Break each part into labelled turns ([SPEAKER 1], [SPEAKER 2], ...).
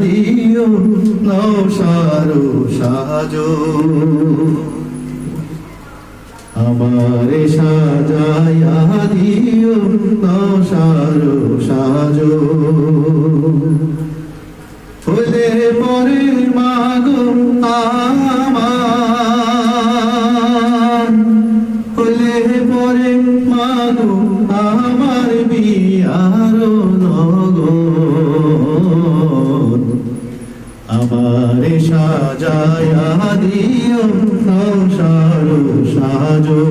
[SPEAKER 1] দিও নৌসারো সাজো আমারে সাজায়া দিও নৌসারো সাজো হলে পরে মাগো আমার। হলে পরে মাগো আমার বিয়ার নগর। আমারে সাজায়া দিও সংসার সাজো।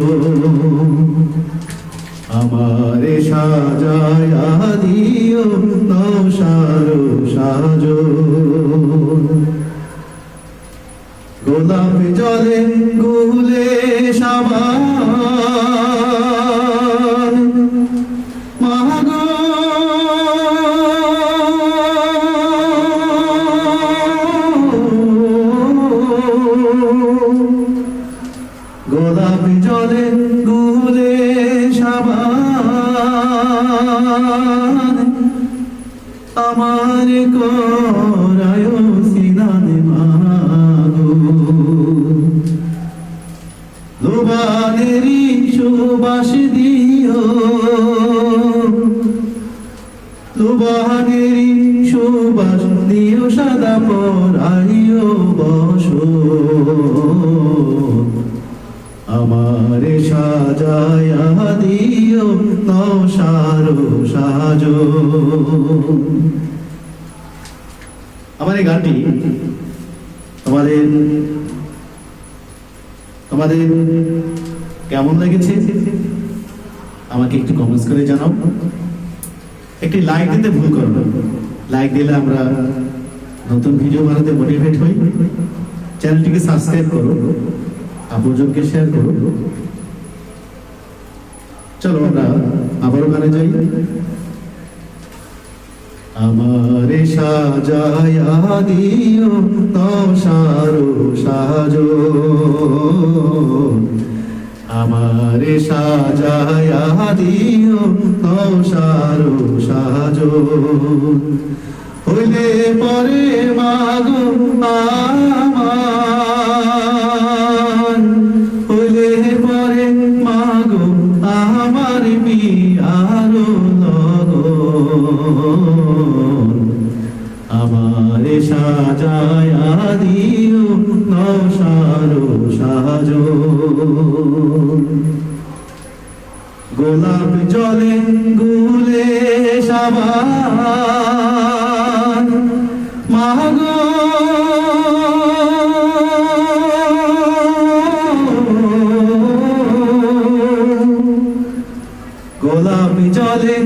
[SPEAKER 1] আমারে সাজায়া দিও সংসার সাজো। গোলাপ জলে গুলে সাবান আমার করায় সিনান মাগো। লোবানেরি সুবাস দিও। লোবানেরি সুবাস দিও, সাদা পরাইও বসো। আমারে সাজায়া দিও নৌসারো সাজো আমার এই গানটি তোমাদের তোমাদের কেমন লেগেছে? আমাকে একটু কমেন্টস করে জানাও। একটি লাইক দিতে ভুল করো লাইক দিলে আমরা নতুন ভিডিও বানাতে মোটিভেট হই। চ্যানেলটিকে সাবস্ক্রাইব করো। আপনজনকে শেয়ার করো। চলো আমরা আবারও গানে যাই? আমারে সাজায়া দিও নসারো সাজো আমারে সাজায়া দিও নসারো সাজো হইলে পরে মাগো আমার আমারে সাজায়া দিও নসারো সাজো। গোলাপ জলে গুলে সাবান। মাগো। গোলাপ জলে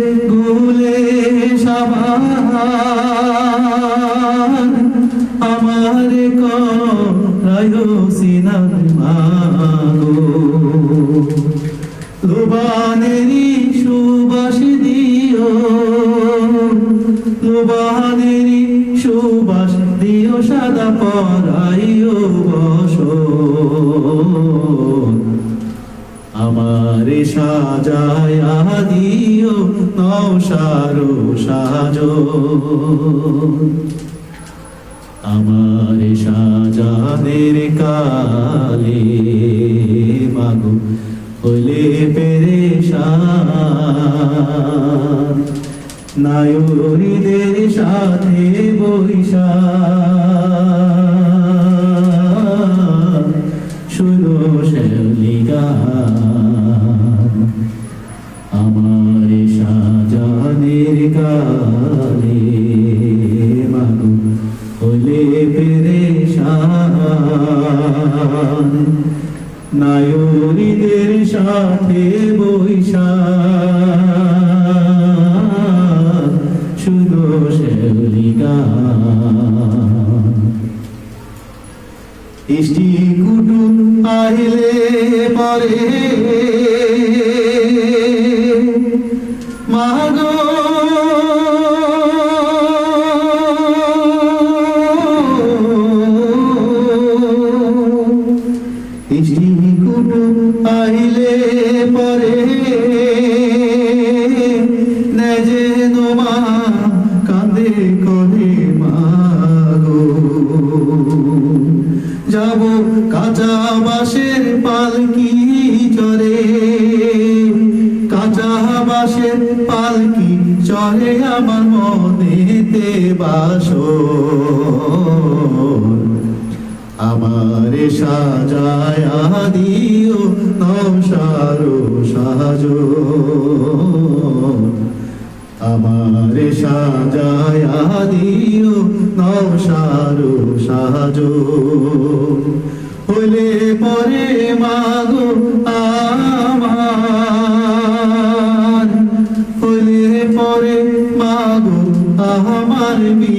[SPEAKER 1] আমার করায় সিনার মাগো। লোবানেরি সুবাস দিও লোবানেরি সুবাস দিও সাদা পরাইও বসো। আমারে সাজায়া দিও নৌসারো সাজো। আমারে সাজানের কালে মাগো হলে পেরেশান। নায়রীদের সাথে বৈশা কালে মাগো হলে পেরেশান। নায়রীদের সাথে বৈশা শুধু গান। ইষ্টি কুটুম আইলে পরে নেজে নোমা কাঁদে করে মাগো যাব কাঁচা বাঁশের পালকি চরে, কাঁচা বাঁশের পালকি চরে আমার মনেতে বাসো আমারে সাজায়া দিও নৌসারো সাজো। আমারে সাজায়া দিও নৌসারো সাজো হলে পরে মাগো আমার। হলে পরে মাগো আমার বিয়ারো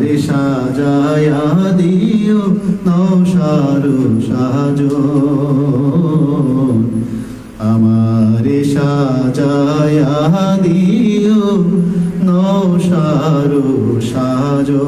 [SPEAKER 1] আমারে সাজায়া দিও নৌসারু সাজো আমারে সাজায়া দিও নৌসারু সাজো